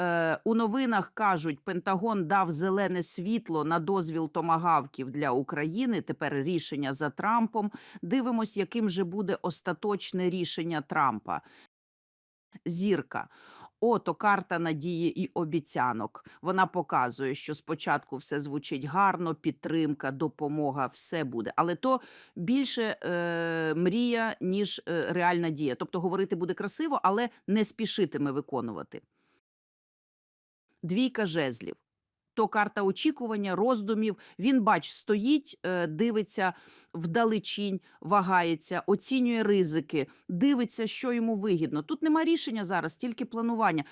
Е, у новинах кажуть, Пентагон дав зелене світло на дозвіл томагавків для України. Тепер рішення за Трампом. Дивимось, яким же буде остаточне рішення Трампа. Зірка. Ото карта надії і обіцянок. Вона показує, що спочатку все звучить гарно, підтримка, допомога, все буде. Але то більше е, мрія, ніж е, реальна дія. Тобто говорити буде красиво, але не спішитиме виконувати. Двійка жезлів. То карта очікування, роздумів. Він, бач, стоїть, е, дивиться вдалечінь, вагається, оцінює ризики, дивиться, що йому вигідно. Тут нема рішення зараз, тільки планування.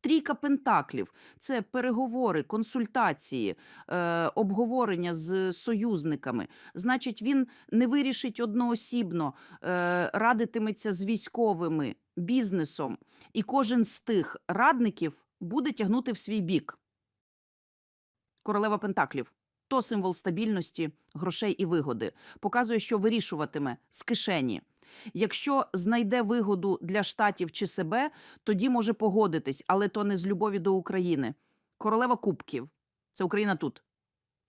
Трійка пентаклів це переговори, консультації, е, обговорення з союзниками. Значить, він не вирішить одноосібно, е, радитиметься з військовими, бізнесом, і кожен з тих радників буде тягнути в свій бік. Королева Пентаклів. То символ стабільності, грошей і вигоди. Показує, що вирішуватиме з кишені. Якщо знайде вигоду для штатів чи себе, тоді може погодитись, але то не з любові до України. Королева Кубків це Україна тут.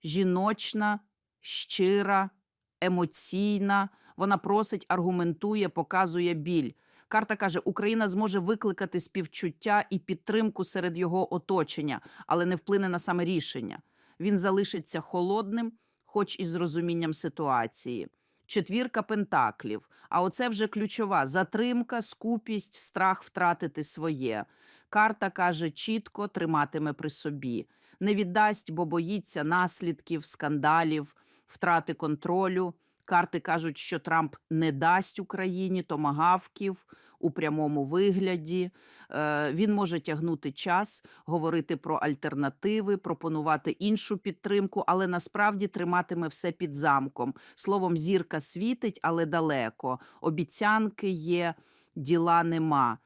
Жіночна, щира, емоційна. Вона просить, аргументує, показує біль. Карта каже, Україна зможе викликати співчуття і підтримку серед його оточення, але не вплине на саме рішення. Він залишиться холодним, хоч і з розумінням ситуації. Четвірка пентаклів. А оце вже ключова затримка, скупість, страх втратити своє. Карта каже, чітко триматиме при собі. Не віддасть, бо боїться наслідків, скандалів, втрати контролю. Карти кажуть, що Трамп не дасть Україні томагавків у прямому вигляді. Е, він може тягнути час, говорити про альтернативи, пропонувати іншу підтримку, але насправді триматиме все під замком. Словом, зірка світить, але далеко. Обіцянки є, діла нема.